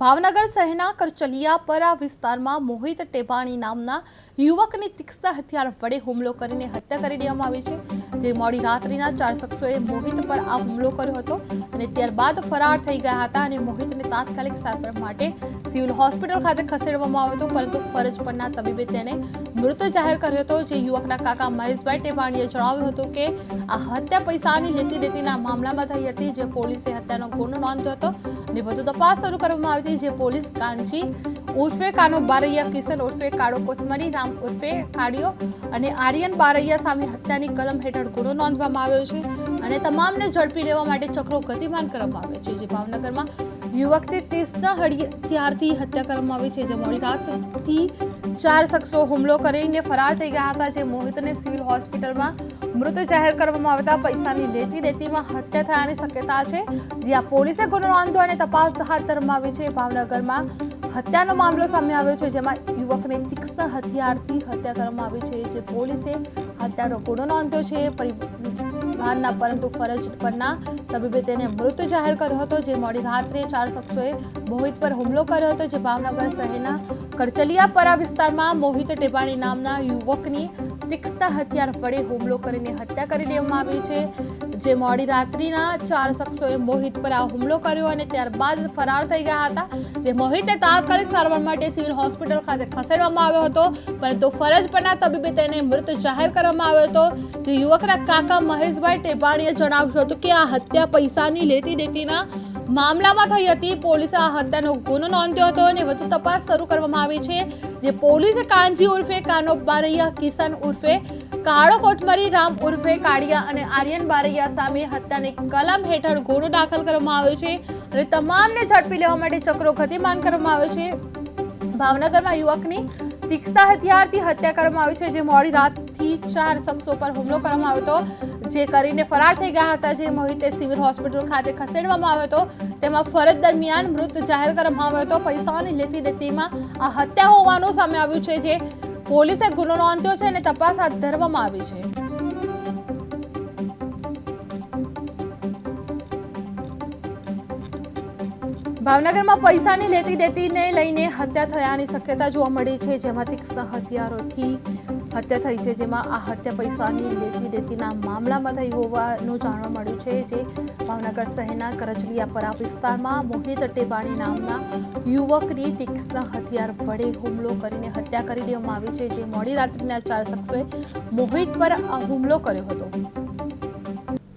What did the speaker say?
ભાવનગર શહેરના કરચલિયાપરા વિસ્તારમાં મોહિત ટેપાણી નામના યુવકની તીક્ષ્ણ હથિયાર વડે હુમલો કરીને હત્યા કરી દેવામાં આવી છે, જે મોડી રાત્રિના ચાર શખ્સોએ મોહિત પર આ હુમલો કર્યો હતો અને ત્યારબાદ ફરાર થઈ ગયા હતા અને મોહિતને તાત્કાલિક સારવાર માટે સિવિલ હોસ્પિટલ ખાતે ખસેડવામાં આવ્યો હતો, પરંતુ ફરજ પરના તબીબે તેને મૃત જાહેર કર્યો હતો, જે યુવકના કાકા મહેશભાઈ ટેપાણીએ જણાવ્યું હતું કે આ હત્યા પૈસાની લેતી દેતીના મામલામાં થઈ હતી, જે પોલીસે હત્યાનો ગુનો નોંધ્યો હતો અને વધુ તપાસ શરૂ કરવામાં આવી હતી જે પોલીસ કાંચી ઉર્ફે કાનો બારૈયા કિશન ઉર્ફે કાળો કોથમરી, રામ ઉર્ફે કાળિયો અને આર્યન બારૈયા સામે હત્યાની કલમ હેઠળ ગુનો નોંધવામાં આવ્યો છે અને તમામને ઝડપી લેવા માટે ચક્રો ગતિમાન કરવામાં આવે છે, જે ભાવનગરમાં યુવકથી ત્રીસના હથિયારથી હત્યા કરવામાં આવી છે જે મોડી રાતથી ચાર શખ્સો હુમલો કરીને ફરાર થઈ ગયા હતા, જે મોહિતને સિવિલ હોસ્પિટલમાં મૃત જાહેર કરવામાં આવતા પૈસાની લેતી દેતીમાં હત્યા થયાની શક્યતા છે, જ્યાં પોલીસે ગુનો નોંધો અને તપાસ હાથ ધરવામાં આવી છે. ભાવનગરમાં હત્યાનો મામલો સામે આવ્યો છે, જેમાં યુવકને તીક્ષ્ણ હથિયારથી હત્યા કરવામાં આવી છે, જે પોલીસે હત્યાનો ગુનો નોંધ્યો છે. પરિવારના પરંતુ ફરજ પરના તબીબે તેને મૃત જાહેર કર્યો હતો, જે મોડી રાત્રે ચાર શખ્સોએ મોહિત પર હુમલો કર્યો હતો, જે ભાવનગર શહેરના કરચલિયાપરા વિસ્તારમાં મોહિત ટેપાણી નામના યુવકની તીક્ષ્ણ હથિયાર વડે હુમલો કરીને હત્યા કરી દેવામાં આવી છે. જે મોડી રાત્રિના ચાર શખ્સોએ મોહિત પર આ હુમલો કર્યો અને ત્યારબાદ ફરાર થઈ ગયા હતા. જે મોહિતે તાત્કાલિક સારવાર માટે સિવિલ હોસ્પિટલ ખાતે ખસેડવામાં આવ્યો હતો, પરંતુ ફરજ પરના તબીબે તેને મૃત જાહેર કરવામાં આવ્યો હતો. જે યુવકના કાકા મહેશભાઈ ટેપાણીએ જણાવ્યું હતું કે આ હત્યા પૈસાની લેતી દેતીના મામલામાં થઈ હતી. પોલીસે આ હત્યાનો ગુનો નોંધ્યો હતો અને વધુ તપાસ શરૂ કરવામાં આવી છે, જે પોલીસે કાંજી ઉર્ફે કાનો બારૈયા, કિશન ઉર્ફે, કાળો કોથમરી, રામ ઉર્ફે, કાળિયા અને આર્યન બારૈયા સામે હત્યાની કલમ હેઠળ ગુનો દાખલ કરવામાં આવ્યો છે અને તમામને ઝડપી લેવા માટે ચક્રો ગતિમાન કરવામાં આવ્યો છે. ભાવનગરમાં યુવકની તીક્ષ્ણ હથિયારથી હત્યા કરવામાં આવી છે, જે મોડી રાતથી ચાર શખ્સો પર હુમલો કરવામાં આવ્યો હતો. જે કરીને ફરાર થઈ ગયા હતા જે મોહિતે સિવિલ હોસ્પિટલ ખાતે ખસેડવામાં આવ્યો હતો, તેમાં ફરજ દરમિયાન મૃત જાહેર કરવામાં આવ્યો હતો. પૈસાની લેતી દેતીમાં આ હત્યા હોવાનું સામે આવ્યું છે, જે પોલીસે ગુનો નોંધ્યો છે અને તપાસ હાથ ધરવામાં આવી છે. ભાવનગરમાં પૈસાની લેતી દેતીને લઈને હત્યા થયાની શક્યતા જોવા મળી છે. જેમાં તીક્ષ્ણ હથિયારોથી હત્યા થઈ છે. જેમાં આ હત્યા પૈસાની લેતી દેતીના મામલામાં થઈ હોવાનું જાણવા મળ્યું છે જે ભાવનગર શહેરના કરજલિયાપરા વિસ્તારમાં મોહિત ટેબાણી નામના યુવકની તીક્ષ્ણ હથિયાર વડે હુમલો કરીને હત્યા કરી દેવામાં આવી છે. જે મોડી રાત્રિના ચાર શખ્સોએ મોહિત પર હુમલો કર્યો હતો.